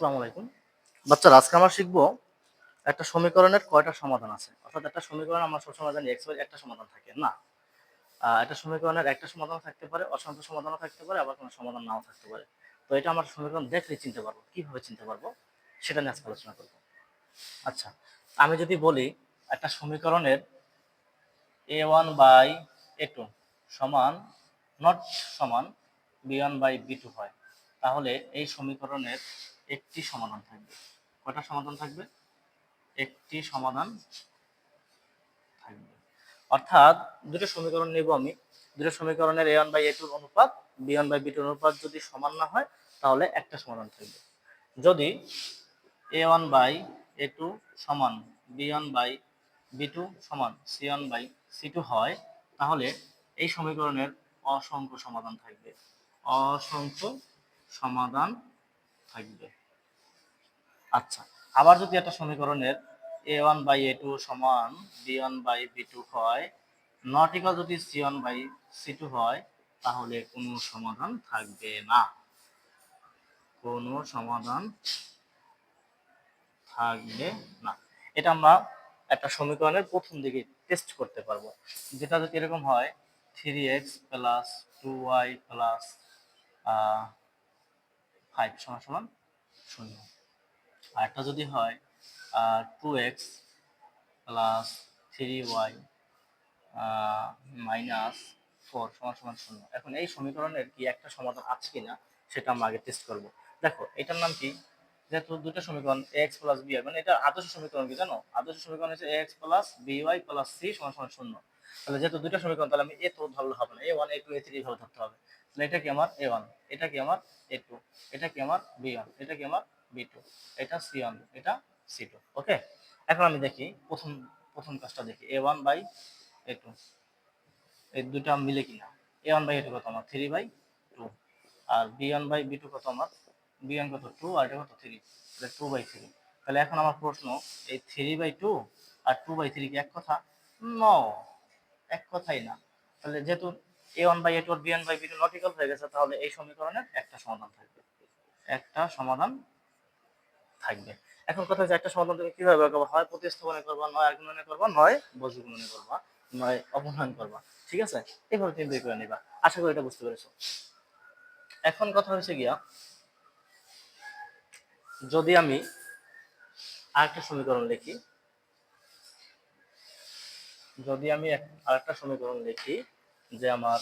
আসসালামু আলাইকুম। বাচ্চারা আজকে আমরা শিখব একটা সমীকরণের কয়টা সমাধান আছে। অর্থাৎ একটা সমীকরণ আমরা সবসময় জানি এক্স একটা সমাধান থাকে, না? একটা সমীকরণের একটা সমাধান থাকতে পারে, অসংখ্য সমাধানও থাকতে পারে, আবার কোনো সমাধান নাও থাকতে পারে। তো এটা আমরা সমীকরণ দেখলে চিনতে পারব, কীভাবে চিনতে পারব, সেটা নিয়ে আজকে আলোচনা করব। আচ্ছা আমি যদি বলি একটা সমীকরণের A one by A two সমান নট সমান B one by B two হয়, তাহলে এই সমীকরণের একটি সমাধান থাকবে। কয়টা সমাধান থাকবে? একটি সমাধান থাকবে। অর্থাৎ দুটো সমীকরণ নেব আমি। দুটো সমীকরণের এ ওয়ান বাই এ টুর অনুপাত বি ওয়ান বাই বি টুর অনুপাত যদি সমান না হয়, তাহলে একটা সমাধান থাকবে। যদি A one by A two সমান B one by B two সমান C one by C two হয়, তাহলে এই সমীকরণের অসংখ্য সমাধান থাকবে। অসংখ্য সমাধান থাকবে। আচ্ছা আবার যদি একটা সমীকরণের A one by A two সমান B one by B two হয় নট ইকাল যদি C one by C two হয়, তাহলে কোনো সমাধান থাকবে না। কোনো সমাধান থাকবে না। এটা আমরা একটা সমীকরণের প্রথম দিকে টেস্ট করতে পারব। যেটা যদি এরকম হয় three X plus two Y plus five সমান সমান শূন্য। আর একটা যদি হয় two X plus three Y minus four সমান সমান শূন্য। এখন এই সমীকরণের কি একটা সমাধান আছে কিনা সেটা আমরা আগে টেস্ট করব। দেখো, এটার নাম কি? যেহেতু দুটো সমীকরণ এক্স প্লাস বি মানে এটা আদর্শ সমীকরণ কি জানো? আদর্শ সমীকরণ হচ্ছে X plus B Y plus C সমান সমান শূন্য। তাহলে যেহেতু দুটো সমীকরণ, তাহলে আমি এ তো ধরলে হবে না। A one A two A three ভাবে ধরতে হবে। তাহলে এটা কি আমার এ ওয়ান এটা কি আমার এ টু এটা কি আমার বি ওয়ান এটা কি আমার বি টু এটা সি ওয়ান এটা সি টু ওকে এখন আমি দেখি, প্রথম প্রথম কাজটা দেখি A one by A two এই দুটা মিলে কিনা? A one by A two কত আমার? Three by two R B one by B two কত আমার? বি ওয়ান কত? টু আর এটা কত? থ্রি তাহলে টু বাই থ্রি তাহলে এখন আমার প্রশ্ন, এই থ্রি বাই টু আর টু বাই থ্রি কি এক কথা? ন এক কথাই না, তাহলে যেহেতু A one by A two R B one by B two not equal হয়ে গেছে, তাহলে এই সমীকরণের একটা সমাধান থাকবে, একটা সমাধান থাকবে। এখন কথা হচ্ছে, একটা সমাধান তুমি কীভাবে করবা? হয় প্রতিস্থাপনে করবা, নয় আগুননে করবা, নয় বজ্রগুণনে করবা, নয় অবনয়ন করবা, ঠিক আছে? এইভাবে তুমি বের করে নিবা। আশা করি এটা বুঝতে পেরেছ। এখন কথা হচ্ছে গিয়া, যদি আমি আরেকটা সমীকরণ লিখি, যদি আমি আরেকটা সমীকরণ লিখি যে আমার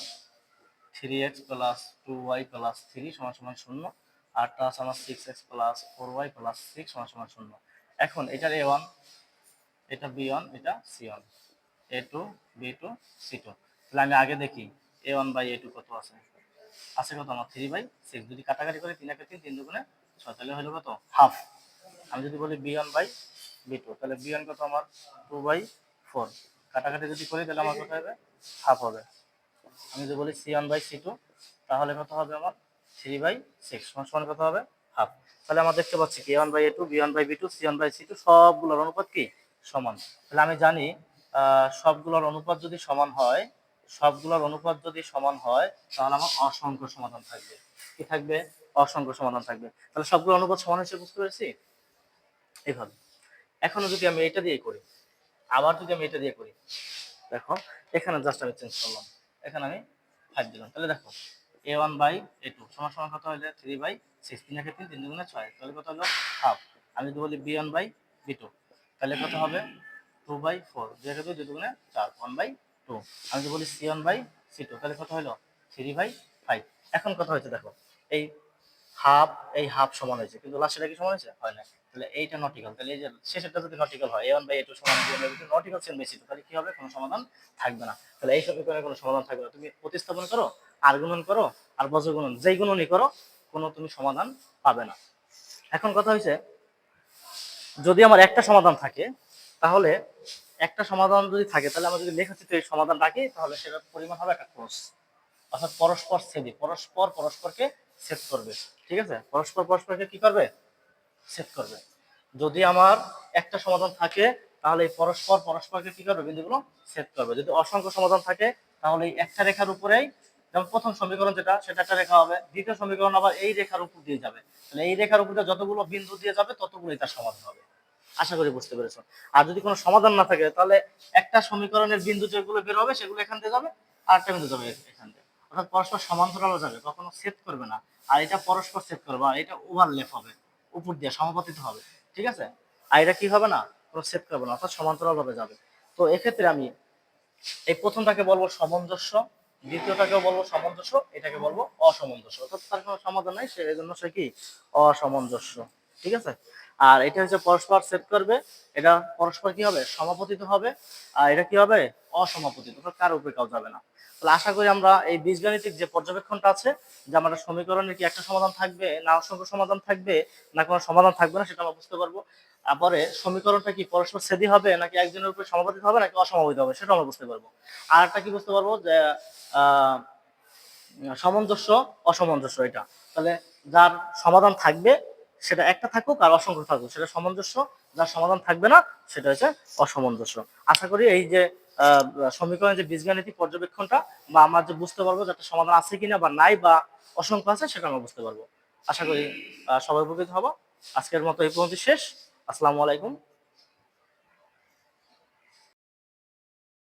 three X plus two Y plus three সমান সমান শূন্য আরটা আছে আমার six X plus four Y plus six সমান সমান শূন্য। এখন এটার এ ওয়ান এটা বি ওয়ান এটা C one A two B two C two তাহলে আমি আগে দেখি A one by A two কত আছে? আছে কত? আমার থ্রি বাই সিক্স যদি কাটাকাটি করে, তিন একে তিন তিন দুগুণে ছয়, তাহলে হলো কত? হাফ আমি যদি বলি B one by B two তাহলে বি ওয়ান কত আমার? টু বাই ফোর কাটাকাটি যদি করি, তাহলে আমার কত হবে? হাফ হবে। আমি যদি বলি C one by C two তাহলে কত হবে আমার? থ্রি বাই সিক্স, সমান সমান কত হবে? হাফ। তাহলে আমরা দেখতে পাচ্ছি কি one by A two B one by B two C one by C two সবগুলোর অনুপাত কি? সমান। তাহলে আমি জানি সবগুলোর অনুপাত যদি সমান হয়, সবগুলোর অনুপাত যদি সমান হয়, তাহলে আমার অসংখ্য সমাধান থাকবে। কি থাকবে? অসংখ্য সমাধান থাকবে। তাহলে সবগুলো অনুপাত সমান হচ্ছে বুঝতে পেরেছি? এইভাবে এখনও যদি আমি এটা দিয়ে করি, আবার যদি আমি এটা দিয়ে করি, দেখো, এখানে জাস্ট আমি চেঞ্জ করলাম। এখানে আমি ফাইভ দিলাম। তাহলে দেখো A one by A two সমান সমান কত হলে থ্রি বাই সিক্স তিন একে তিন তিন দুগুণে ছয়, তাহলে কত হলো হাফ আমি যদি বলি B one by B two তাহলে কত হবে? টু বাই ফোর দুই একে দুই দুই দুগুণে চার ওয়ান বাই টু আমি যদি বলি C one by C two তাহলে কত হলো? থ্রি বাই ফাইভ এখন কথা হয়েছে, দেখো, এই হাফ এই হাফ সমান হয়েছে, কিন্তু লাস্টেটা কি সমান হয়েছে? হয় না তাহলে এইটা নটিক্যাল তাহলে এই যে শেষেরটা যদি নটিক্যাল হয় A one by A two সমান নটিক্যাল সেম বেশি তাহলে কি হবে? কোনো সমাধান থাকবে না। তাহলে এই সমীকরণে কোনো সমাধান থাকবে না। তুমি প্রতিস্থাপন করো আর গুণন করো, আর বজ্র গুণন। যেই গুণনই করো, কোনো তুমি সমাধান পাবে না। এখন কথা হয়েছে যদি আমার একটা সমাধান থাকে, তাহলে একটা সমাধান যদি থাকে, তাহলে আমরা যদি লেখাচিত্রে এই সমাধান রাখি তাহলে সেটার পরিমাণ হবে একটা ক্রস অর্থাৎ পরস্পর ছেদে পরস্পর পরস্পরকে ছেদ করবে। ঠিক আছে? পরস্পর পরস্পরকে কি করবে? ছেদ করবে। যদি আমার একটা সমাধান থাকে, তাহলে এই পরস্পর পরস্পরকে কি করবে? বিন্দুগুলো ছেদ করবে। যদি অসংখ্য সমাধান থাকে, তাহলে এই একটা রেখার উপরেই যেমন প্রথম সমীকরণ যেটা, সেটা একটা রেখা হবে। দ্বিতীয় সমীকরণ আবার এই রেখার উপর দিয়ে যাবে। তাহলে এই রেখার উপর যতগুলো বিন্দু দিয়ে যাবে, ততগুলোই তার সমাধান হবে। আশা করি বুঝতে পেরেছ। আর যদি কোনো সমাধান না থাকে, তাহলে একটা সমীকরণের বিন্দু যেগুলো বের হবে, সেগুলো এখান থেকে যাবে, আর একটা বিন্দু যাবে এখান থেকে অর্থাৎ পরস্পর সমান্তরাল যাবে, কখনো সেট করবে না। আর এটা পরস্পর সেট করবে, আর এটা ওভারলেপ হবে, উপর দিয়ে সমাপতিত হবে। ঠিক আছে? আর এটা কি হবে না? কোনো সেট করবে না, অর্থাৎ সমান্তরাল ভাবে যাবে। তো এক্ষেত্রে আমি এই প্রথমটাকে বলব সামঞ্জস্য। দ্বিতীয়টাকে বলব সামঞ্জস্য, এটাকে বলব অসামঞ্জস্য। অর্থাৎ তার কোনো সমাধান নাই, সে জন্য সে কি? অসামঞ্জস্য। ঠিক আছে? আর এটা হচ্ছে পরস্পর সেট করবে। এটা পরস্পর কি হবে? সমাপতিত হবে। আর এটা কি হবে? অসমাপতিত। কার উপরে কাউ যাবে না। তাহলে আশা করি আমরা এই বীজগাণিতিক যে পর্যবেক্ষণটা আছে, যে আমাদের সমীকরণের কি একটা সমাধান থাকবে, না অসংখ্য সমাধান থাকবে, না কোনো সমাধান থাকবে না, সেটা আমরা বুঝতে পারব। তারপরে সমীকরণটা কি পরস্পর সেদি হবে নাকি একজনের উপরে সমাপতিত হবে নাকি অসমাপিত হবে? সেটা আমরা বুঝতে পারব। আর একটা কি বুঝতে পারব? যে সামঞ্জস্য, অসামঞ্জস্য এটা। তাহলে যার সমাধান থাকবে সেটা একটা থাকুক আর অসংখ্য থাকুক। সেটা সামঞ্জস্য, যার সমাধান থাকবে না সেটা হচ্ছে অসামঞ্জস্য। আশা করি এই যে সমীকরণের যে বীজগাণিতিক পর্যবেক্ষণটা বা আমরা যে বুঝতে পারব যে একটা সমাধান আছে কিনা বা নাই বা অসংখ্য আছে, সেটা আমরা বুঝতে পারব। আশা করি সবাই উপকৃত হব। আজকের মতো এই পর্যন্ত শেষ। আসসালামু আলাইকুম।